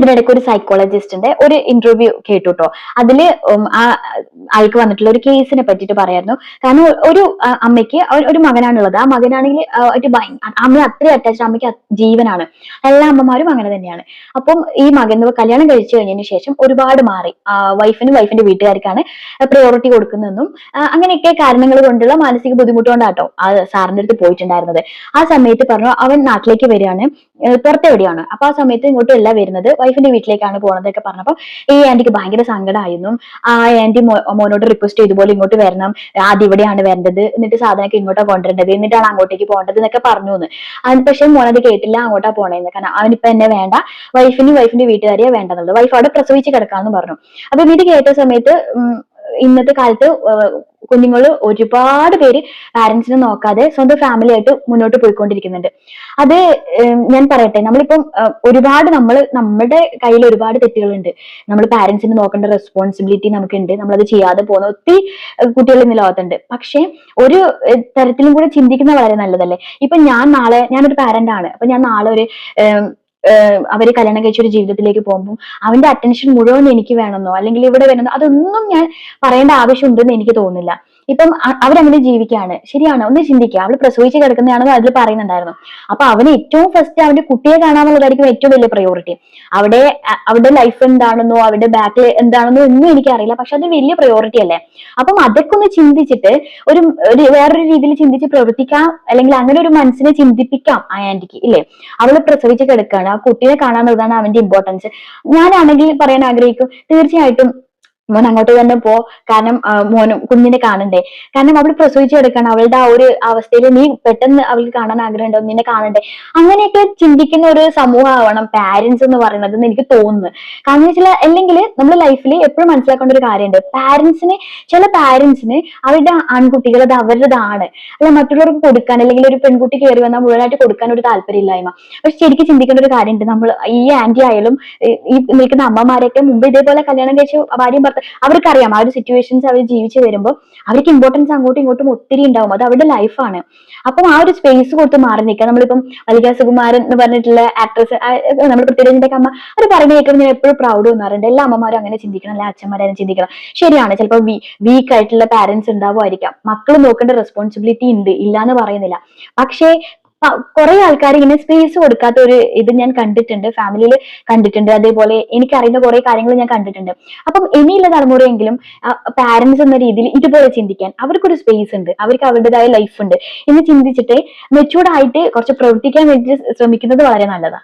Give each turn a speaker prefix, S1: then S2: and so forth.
S1: ഇതിനിടയ്ക്ക് ഒരു സൈക്കോളജിസ്റ്റിന്റെ ഒരു ഇന്റർവ്യൂ കേട്ടു കേട്ടോ അതിൽ ആ ആൾക്ക് വന്നിട്ടുള്ള ഒരു കേസിനെ പറ്റിയിട്ട് പറയായിരുന്നു. കാരണം ഒരു അമ്മയ്ക്ക് ഒരു- മകനാണുള്ളത്. ആ മകനാണെങ്കിൽ ഒരു അമ്മ അത്രയും അറ്റാച്ച് അമ്മയ്ക്ക് ജീവനാണ്. എല്ലാ അമ്മമാരും അങ്ങനെ തന്നെയാണ്. അപ്പം ഈ മകൻ കല്യാണം കഴിച്ചു കഴിഞ്ഞതിന് ശേഷം ഒരുപാട് മാറി. വൈഫിനും വൈഫിന്റെ വീട്ടുകാർക്കാണ് പ്രയോറിറ്റി കൊടുക്കുന്നതെന്നും അങ്ങനെയൊക്കെ കാരണങ്ങൾ കൊണ്ടുള്ള മാനസിക ബുദ്ധിമുട്ട് കൊണ്ടാട്ടോ ആ സാറിന്റെ അടുത്ത് പോയിട്ടുണ്ടായിരുന്നത്. ആ സമയത്ത് പറഞ്ഞു അവൻ നാട്ടിലേക്ക് വരികയാണ് പുറത്തെവിടെയാണ്? അപ്പൊ ആ സമയത്ത് ഇങ്ങോട്ട് അല്ല വരുന്നത് വൈഫിന്റെ വീട്ടിലേക്കാണ് പോണതൊക്കെ പറഞ്ഞപ്പോ ഈ ആന്റിക്ക് ഭയങ്കര സങ്കടമായിരുന്നു ആ ആന്റി മോനോട് റിക്വസ്റ്റ് ചെയ്തു പോലെ ഇങ്ങോട്ട് വരണം. ആദ്യം ഇവിടെയാണ് വരേണ്ടത്. എന്നിട്ട് സാധനമൊക്കെ ഇങ്ങോട്ടാ കൊണ്ടുവരേണ്ടത്. എന്നിട്ടാണ് അങ്ങോട്ടേക്ക് പോകേണ്ടത് എന്നൊക്കെ പറഞ്ഞു എന്ന് പക്ഷെ മോനത് കേട്ടില്ല അങ്ങോട്ടാ പോണേന്ന്. കാരണം അവനിപ്പോ എന്നെ വേണ്ട. വൈഫിനും വൈഫിന്റെ വീട്ടുകാരെയാ വേണ്ടെന്നുള്ളത്. വൈഫ് അവിടെ പ്രസവിച്ച് കിടക്കാന്ന് പറഞ്ഞു. അപ്പൊ ഇത് കേട്ട സമയത്ത് ഇന്നത്തെ കാലത്ത് കുഞ്ഞുങ്ങൾ ഒരുപാട് പേര് പാരന്റ്സിനെ നോക്കാതെ സ്വന്തം ഫാമിലി ആയിട്ട് മുന്നോട്ട് പോയിക്കൊണ്ടിരിക്കുന്നുണ്ട്. അത് ഞാൻ പറയട്ടെ നമ്മളിപ്പം ഒരുപാട് നമ്മൾ നമ്മുടെ കയ്യിൽ ഒരുപാട് തെറ്റുകളുണ്ട്. നമ്മൾ പാരന്റ്സിനെ നോക്കേണ്ട റെസ്പോൺസിബിലിറ്റി നമുക്കുണ്ട്. നമ്മളത് ചെയ്യാതെ പോകുന്ന ഒത്തിരി കുട്ടികൾ ഇന്ന് ലോകത്തുണ്ട്. പക്ഷെ ഒരു തരത്തിലും കൂടെ ചിന്തിക്കുന്നത് വളരെ നല്ലതല്ലേ? ഇപ്പൊ ഞാൻ നാളെ ഞാനൊരു പാരന്റ് ആണ്. അപ്പൊ ഞാൻ നാളെ ഒരു അവർ കല്യാണം കഴിച്ച ഒരു ജീവിതത്തിലേക്ക് പോകുമ്പോൾ അവന്റെ അറ്റൻഷൻ മുഴുവൻ എനിക്ക് വേണമെന്നോ അല്ലെങ്കിൽ ഇവിടെ വേണമെന്നോ അതൊന്നും ഞാൻ പറയേണ്ട ആവശ്യമുണ്ടെന്ന് എനിക്ക് തോന്നുന്നില്ല. ഇപ്പം അവരങ്ങനെ ജീവിക്കുകയാണ് ശരിയാണ്? ഒന്ന് ചിന്തിക്കുക അവൾ പ്രസവിച്ച് കിടക്കുന്നതാണെന്ന് അതിൽ പറയുന്നുണ്ടായിരുന്നു. അപ്പൊ അവന് ഏറ്റവും ഫസ്റ്റ് അവന്റെ കുട്ടിയെ കാണാന്നുള്ളതായിരിക്കും ഏറ്റവും വലിയ പ്രയോറിറ്റി അവിടെ അവിടെ ലൈഫ് എന്താണെന്നോ അവരുടെ ബാക്കിൽ എന്താണെന്നോ ഒന്നും എനിക്കറിയില്ല. പക്ഷെ അത് വലിയ പ്രയോറിറ്റി അല്ലേ? അപ്പം അതൊക്കെ ഒന്ന് ചിന്തിച്ചിട്ട് ഒരു വേറൊരു രീതിയിൽ ചിന്തിച്ച് പ്രവർത്തിക്കാം. അല്ലെങ്കിൽ അങ്ങനെ ഒരു മനസ്സിനെ ചിന്തിപ്പിക്കാം ആ ആന്റിക്ക് ഇല്ലേ? അവൾ പ്രസവിച്ച് കിടക്കുകയാണ്. ആ കുട്ടിയെ കാണാന്നുള്ളതാണ് അവന്റെ ഇമ്പോർട്ടൻസ് ഞാനാണെങ്കിൽ പറയാൻ ആഗ്രഹിക്കും തീർച്ചയായിട്ടും മോൻ അങ്ങോട്ട് തന്നെ പോ. കാരണം മോനും കുഞ്ഞിനെ കാണണ്ടേ. കാരണം അവൾ പ്രസവിച്ചെടുക്കണം അവളുടെ ആ ഒരു അവസ്ഥയിൽ നീ പെട്ടെന്ന് അവൾക്ക് കാണാൻ ആഗ്രഹമുണ്ടോ? നിന്നെ കാണണ്ടേ. അങ്ങനെയൊക്കെ ചിന്തിക്കുന്ന ഒരു സമൂഹമാവണം പാരന്റ്സ് എന്ന് പറയുന്നത് എന്ന് എനിക്ക് തോന്നുന്നു. കാരണം വെച്ചാൽ അല്ലെങ്കിൽ നമ്മുടെ ലൈഫിൽ എപ്പോഴും മനസ്സിലാക്കേണ്ട ഒരു കാര്യമുണ്ട്. പാരന്റ്സിന് ചില പാരന്റ്സിന് അവരുടെ ആൺകുട്ടികൾ അത് അവരുടേതാണ്. അല്ല മറ്റുള്ളവർക്ക് കൊടുക്കാൻ അല്ലെങ്കിൽ ഒരു പെൺകുട്ടി കയറി വന്നാൽ മുഴുവനായിട്ട് കൊടുക്കാൻ ഒരു താല്പര്യമില്ലായ്മ. പക്ഷെ ശരിക്കും ചിന്തിക്കേണ്ട ഒരു കാര്യമുണ്ട്. നമ്മൾ ഈ ആന്റി ആയാലും ഈ നിൽക്കുന്ന അമ്മമാരൊക്കെ മുമ്പ് ഇതേപോലെ കല്യാണം കഴിച്ച് ഭാര്യയും ഭർത്ത അവർക്കറിയാം ആ ഒരു സിറ്റുവേഷൻസ് അവർ ജീവിച്ചു വരുമ്പോൾ അവർക്ക് ഇമ്പോർട്ടൻസ് അങ്ങോട്ടും ഇങ്ങോട്ടും ഒത്തിരി ഉണ്ടാവും. അത് അവരുടെ ലൈഫാണ് അപ്പം ആ ഒരു സ്പേസ് കൊടുത്ത് മാറി നിൽക്കുക. നമ്മളിപ്പം മല്ലിക സുകുമാരൻ എന്ന് പറഞ്ഞിട്ടുള്ള ആക്ട്രസ് നമ്മൾ പൃഥ്വിരാജിന്റെ അമ്മ അവർ പറയുന്നത് കേൾക്കുമ്പോൾ ഞാൻ എപ്പോഴും പ്രൗഡ് തോന്നാറുണ്ട്. എല്ലാ അമ്മമാരും അങ്ങനെ ചിന്തിക്കണം അല്ലെ? അച്ഛന്മാരും ചിന്തിക്കണം. ശരിയാണ് ചിലപ്പോൾ വീക്ക് ആയിട്ടുള്ള പാരന്റ്സ് ഉണ്ടാവുമായിരിക്കാം. മക്കൾ നോക്കേണ്ട റെസ്പോൺസിബിലിറ്റി ഉണ്ട്. ഇല്ല എന്ന് പറയുന്നില്ല. പക്ഷേ കുറെ ആൾക്കാർ ഇങ്ങനെ സ്പേസ് കൊടുക്കാത്ത ഒരു ഇത് ഞാൻ കണ്ടിട്ടുണ്ട് ഫാമിലിയിൽ കണ്ടിട്ടുണ്ട്. അതേപോലെ എനിക്കറിയുന്ന കുറെ കാര്യങ്ങൾ ഞാൻ കണ്ടിട്ടുണ്ട്. അപ്പം ഇനിയുള്ള തലമുറയെങ്കിലും പാരന്റ്സ് എന്ന രീതിയിൽ ഇതുപോലെ ചിന്തിക്കാൻ അവർക്കൊരു സ്പേസ് ഉണ്ട്. അവർക്ക് അവരുടേതായ ലൈഫ് ഉണ്ട്. എന്ന് ചിന്തിച്ചിട്ട് മെച്ചൂർഡ് ആയിട്ട് കുറച്ച് പ്രവർത്തിക്കാൻ വേണ്ടി ശ്രമിക്കുന്നത് വളരെ നല്ലതാണ്